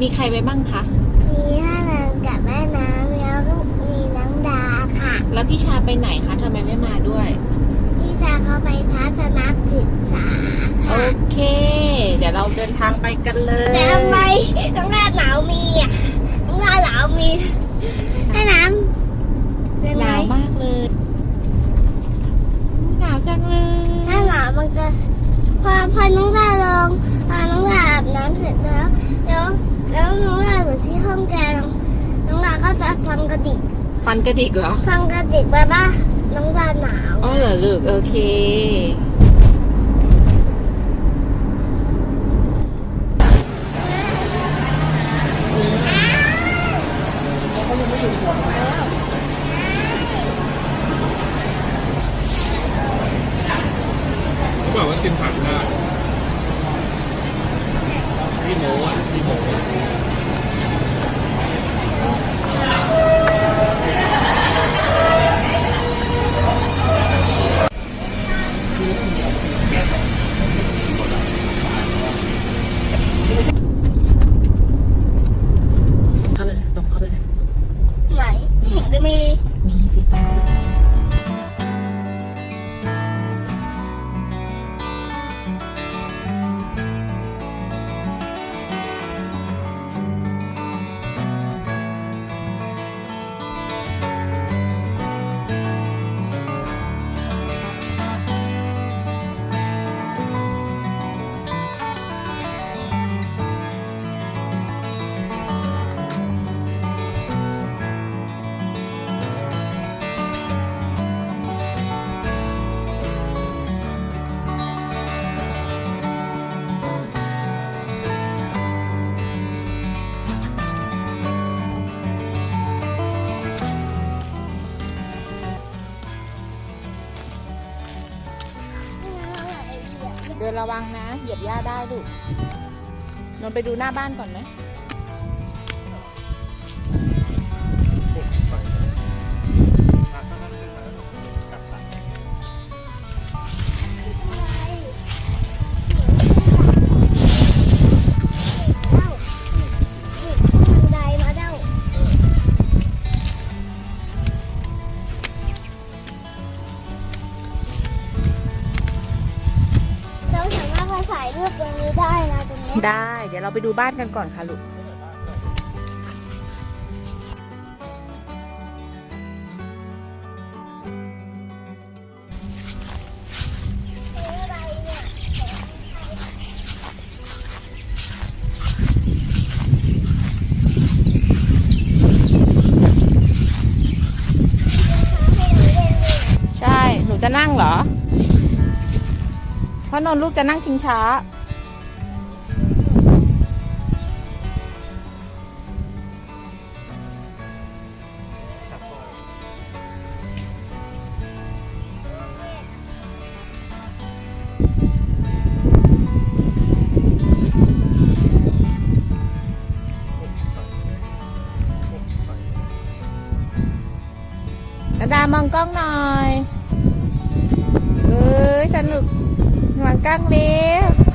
มีใครไปบ้างคะ มีท่าน้ำกับแม่น้ำแล้วก็มีน้องดาค่ะ แล้วพี่ชาไปไหนคะทำไมไม่มาด้วย พี่ชาเขาไปทัศนศึกษาโอค่ะเค เดี๋ยวเราเดินทางไปกันเลย แต่ทำไมน้องดาหนาวมีอะน้องดาหนาวมีท่าน้ำเป็นหไหมนาวมากเลยหนาวจังเลย ถ้าหนาวมันจะพอพอน้องดาลงพอน้องดาอาบน้ำเสร็จแล้วแล้ว แล้วน้องดาอยู่ที่ห้องแกน้องน้องดาก็จะฟังกระดิกฟันกระดิกเหรอ ฟังกระดิกไปบ้าน้องดาหนาวอ๋อเหรอลูกโอเค เขาบอกว่ากินผักได้พี่โมอะ ระวังนะ เหยียบหญ้าได้ลูกนนไปดูหน้าบ้านก่อนไหม ถมาถ่ายรูปตรงนี้ได้นะตรงนี้ได้ เดี๋ยวเราไปดูบ้านกันก่อนค่ะลูกอะไรเนี่ยใช่หนูจะนั่งเหรอเพ ราะนนลูกจะนั่งชิงช้านาดามองกล้องหน่อย เอ้ย สนุก มองกล้งเล็บ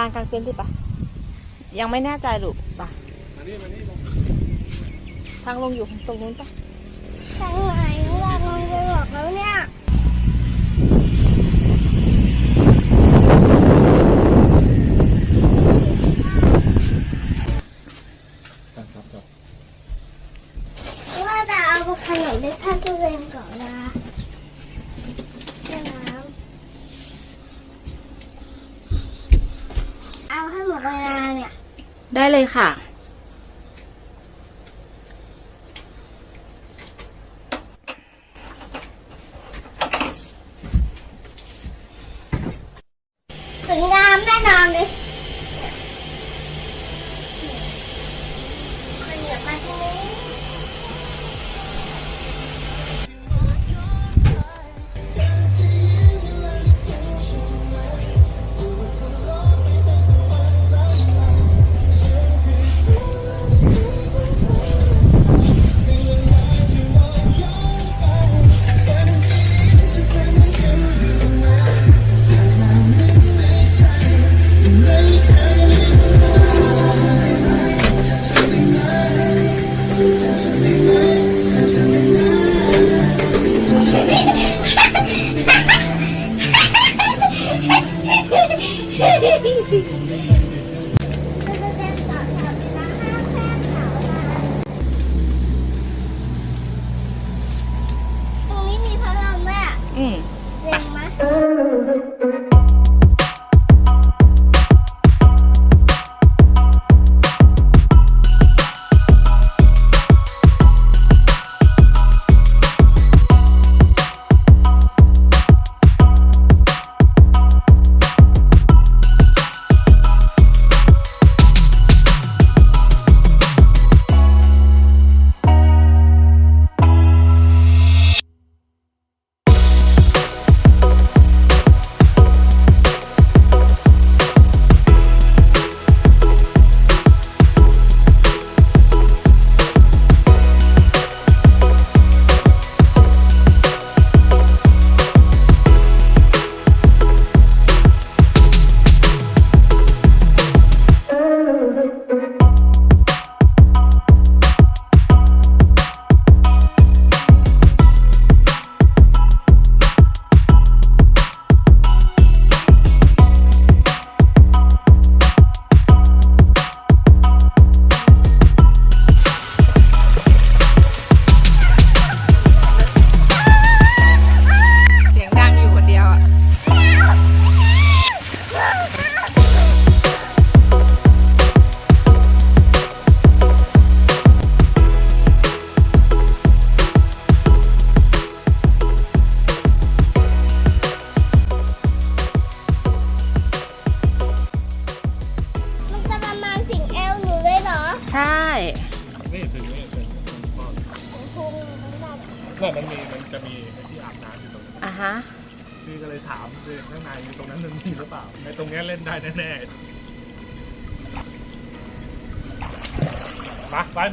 ลานกลางเต็นท์สิปะยังไม่แน่ใจหรือปะทางลงอยู่ตรงนู้นปะ ทางไหนน้องเราลองไปบอกแล้วเนี่ยว่าจะเอาขนมไปท่านตัวเองก่อนนะแม่น้ำ เวลาเนี่ย ได้เลย ค่ะ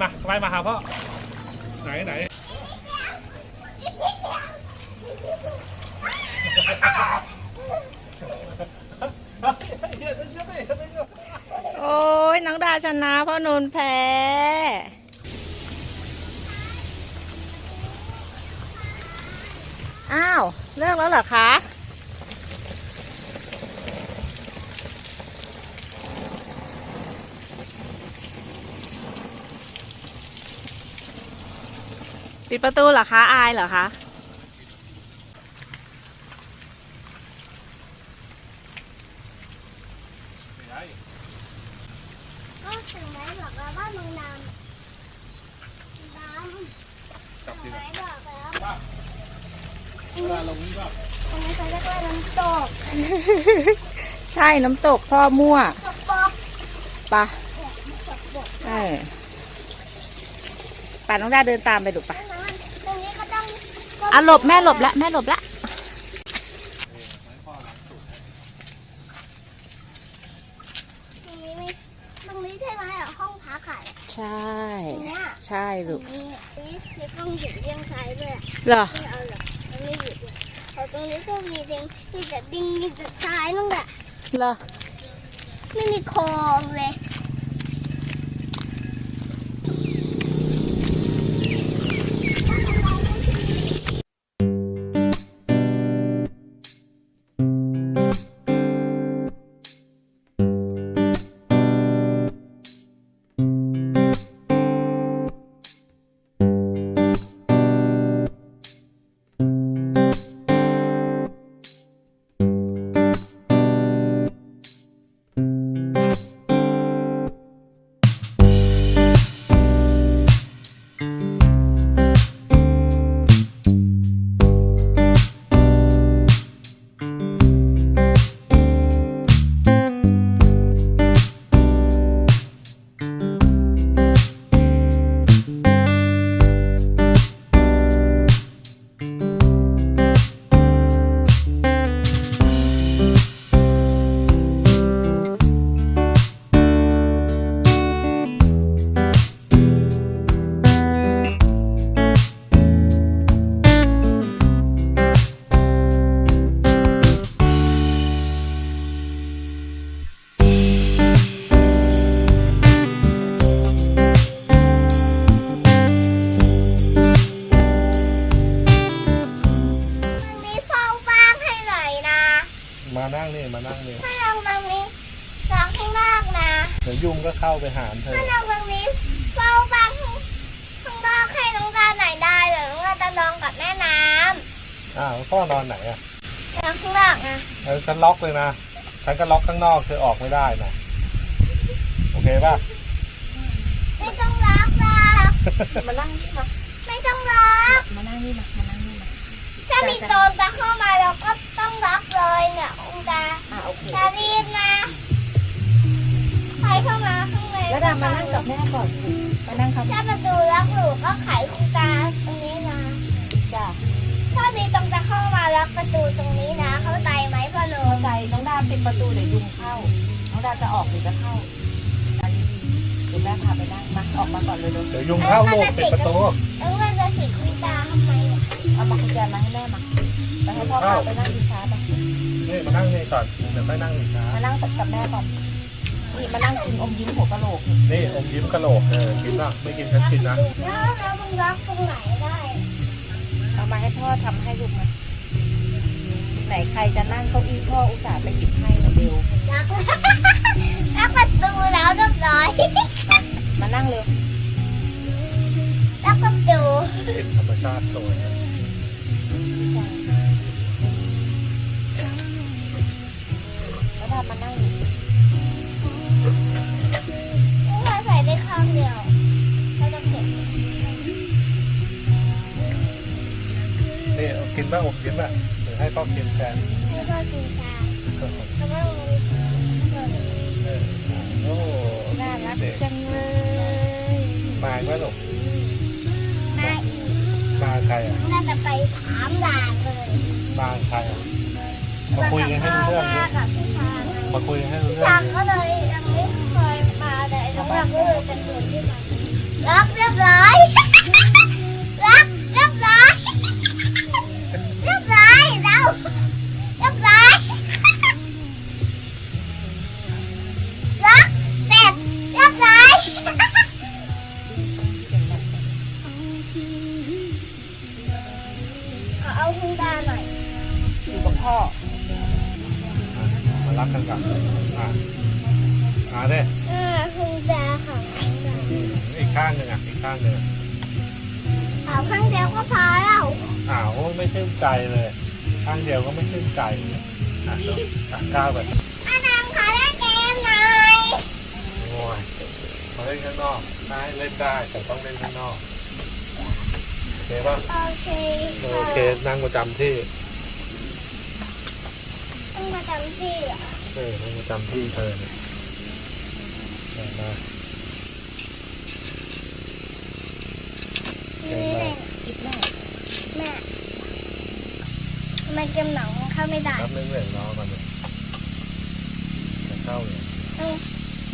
มาไปมาไปมาหาพ่อ ไหนไหนโอ้ยน้องดาชนะพ่อนนแพ้อ้าว เลิกแล้วเหรอคะ ปิดประตูเหรอคะอายเหรอคะก็ถึงไหนบอกแล้วว่ามึงดำดจับำดีไหนบอกแล้วเวลาลงนี่ก็ตรงนี้เขาเรียกว่าน้ำตกใช่น้ำตกพ่อมั่วตกปกปะเนี่ยตกปกเออป่าน้องดาเดินตามไปดูป่ะ อะหลบแม่หลบละแม่หลบละตรงนี้ไม่ตรงนี้ใช่ไหมอะห้องพักอะใช่ตรงเนี้ยใช่ตรลูงกนี้นี่มีห้องหยิบเลี้ยงซ้ายด้วยเหรอไม่เอาหรอกมันไม่หยิบเลยแต่ตรงนี้ก็มีเด้งมีแต่ดิ้งมีแต่ซ้ายมั่งแหละเหรอไม่มีโครงเลย ก็เข้าไปหาเธอถ้าลองตรงนี้เฝ้าบ้านข้างนอกให้น้องดาไหนได้เดี๋ยวน้องดาจะลองกับแม่น้อ้าวพ่อนอนไหนอะำลองข้างนอกนะเออฉันล็อกเลยนะ ฉันก็ล็อกข้างนอกเธอออกไม่ได้นะ โอเคป่ะ ไม่ต้องล็อกหรอกมานั่งนี่มา ไม่ต้องล็อกมานั่งนี่มา มานั่งนี่มา ถ้ามีโจรจะเข้ามาเราก็ต้องล็อกเลยเนี่ยองดาอ่าโอเค จะรีบนะ แล้วดามานั่งกับแม่ก่อนสิมานั่งครับถ้าประตูล็อกอยู่ก็ไขคุณตาตรงนี้นะ จ้าถ้ามีตรงจะเข้ามาล็อกประตูตรงนี้นะ เข้าใจไหมพ่อหนุ่เข้ามใจน้องดาปิดประตูเดี๋ยวยุงเข้า น้องดาจะออกหรือจะเข้าอันนี้เดี๋ยวแม่พาไปนั่งมาออกมาก่อนเลยดูเดี๋ยวยุงเข้าลูกปิดประตูแล้วมันจะถีบคุณตาทำไมเนี่ยเอามากุญแจมาให้แม่มาไปให้พ่อพาไปนั่งดีช้าไปนี่มานั่งนี่ก่อนเดี๋ยวค่อยนั่งอีกนะมานั่งกับแม่ก่อน นี่มานั่งกินอมยิ้มหัวกะโหลกนี่นี่อมยิ้มกะโหลกเออกินป่ะไม่กินฉันกินนะแล้วแล้วมึงล็อกตรงไหนได้เอามาให้พ่อทำให้ลูกมาไหนใครจะนั่งเก้าอี้พ่ออุตส่าห์ไปหยิบให้มาเร็วล็อกล็อกประตูแล้วเรียบร้อยมานั่งเร็วล็อกประตูกินธรรมชาติสวยนะแล้วดามานั่งางเดียวเราจะเก็บนี่เอากินป่ะอมยิ้มอะเดี๋ยวให้พ่อกินแทนให้พ่อกินชาแล้วก็มีเออโอ้น่ารักเด็กจังเลยมาอีกไหมลูกมาอีกมาใครอะน่าจะไปถามด่านเลยมาใครอะมาคุยกันให้รู้เรื่องดิมากับพี่ชางมาคุยกันให้รู้พี่เรื่องชางดิ ก็เลย รักก็เลยเป็นคนที่มาล็อกเรียบร้อย หนึ่งอะอีกข้างหนึ่งอะเอาข้างเดียวก็พอแล้วอ้าวไม่ชื่นใจเลย ข้างเดียวก็ไม่ชื่นใจอะอะก้าวไปอานางขอเล่นเกมหน่อยโอ้ยมาเล่นข้างนอกได้เล่นได้แต่ต้องเล่นข้างนอกโอเคป่ะโอเคโอเคนั่งประจำที่ต้องมาจำที่เหรอเออนั่งประจำที่เธอเนี่ยมามา นี่ แม่คิดแม่แม่ทำไมเกมหนังมันเข้าไม่ได้รับเรื่องเลยรอมันเนี่ยจะเข้าเนี่ย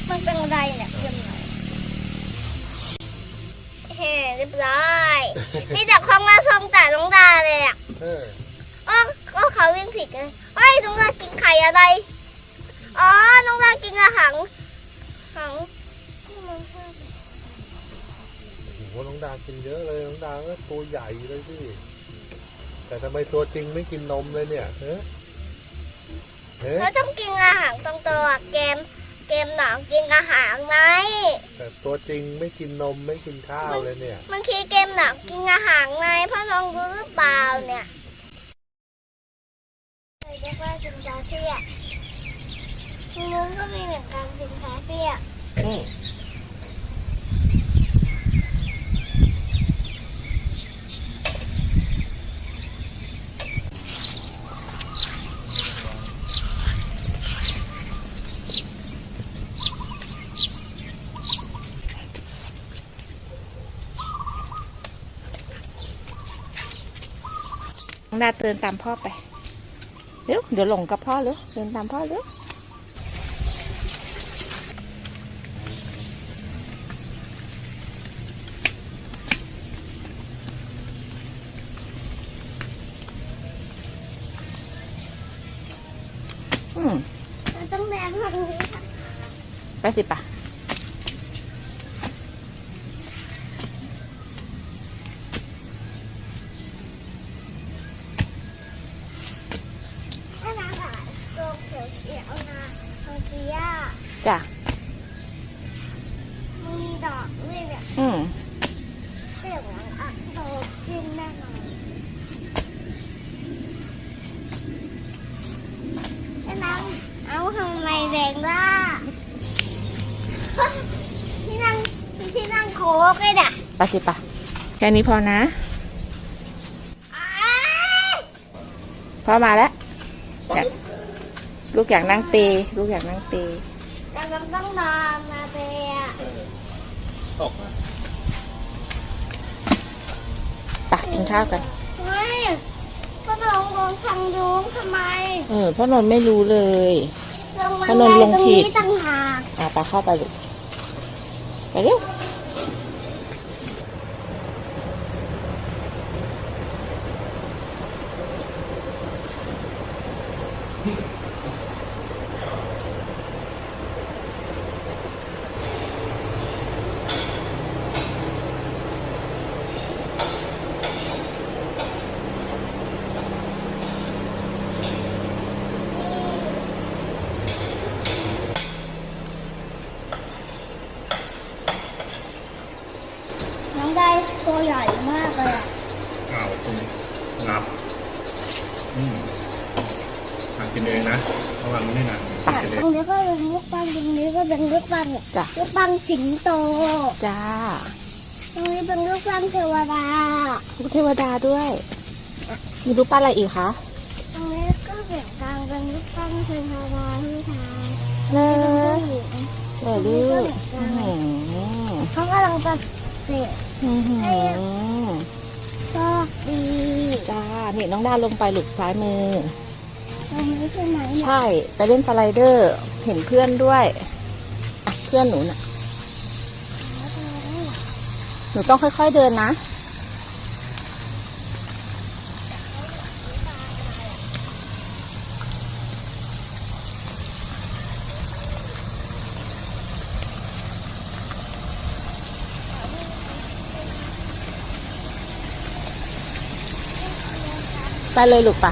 มันเป็นอะไรเนี่ยเกมหนังเฮ้เรียบร้อยมีแต่ของมาชมแต่น้องดาเลยอะเออก็ก็เขาวิ่งผิดเลยเฮ้ยน้องดากินไข่อะไรอ๋อน้องดากินอาหารหัง หน้องดากินเยอะเลยน้องดาก็ตัวใหญ่เลยสิแต่ทำไมตัวจริงไม่กินนมเลยเนี่ยเฮ้ยเฮ้ยเราต้องกินอาหารตรงตัวเกมเกมหนองกินอาหารไหมแต่ตัวจริงไม่กินนมไม่กินข้าวเลยเนี่ยมันคือเกมหนองกินอาหารไหมพ่อลองรู้หรือเปล่าเนี่ยเรียกว่าสินค้าเสี้ยมุ้งก็มีเหมือนกันสินค้าเสี้ย น้องดาเดินตามพ่อไป เร็วเดี๋ยวหลงกับพ่อเร็วเดินตามพ่อเร็วอืมเราต้องแบนทางนี้ค่ะไปสิปะ คกเลยน่ะไปสิปะแค่นี้พอนะอ้ายพ่อมาแล้วอยากลูกอยากนั่งเตลูกอยากนั่งเตแต่มันต้องนอนมาเตียตกนะไปกินข้าวกันเฮ้ยก็ลงลงทางยุงทำไม เออพ่อนนท์ไม่รู้เลยลงมาถนนลงตรงผินี้ดต่างหากอะไปเข้าไปลูกไปเร็ว ใหญ่มากเลยอะอ้าวคุณหลับ อืมทานกินเองนะระวังนี่นะกินเอตงรงนี้ก็เป็นลูกปังตรงนี้ก็เป็นลูกปังเนี่ยจ้ะ ลูกปังสิงโต จ้าตรงนี้เป็นลูกปังเทวดา ลูกเทวดาด้วย มีรูปปั้นอะไรอีกคะตรงนี้ก็เสียงกลางเป็นลูกปังเทวดาที่ทางเลผู้ยหญิงเลยลูกอื้อหือเขากำลังจะเสก อื้อหือโชคดีจ้านี่น้องดาลงไปหลุกซ้ายมือ ตรงนี้ใช่ไหมเนี่ยใช่ไปเล่นสไลเดอร์ เห็นเพื่อนด้วยอะเพื่อนหนูน่ะ หนูต้องค่อยๆเดินนะ ไปเลยลูกปะ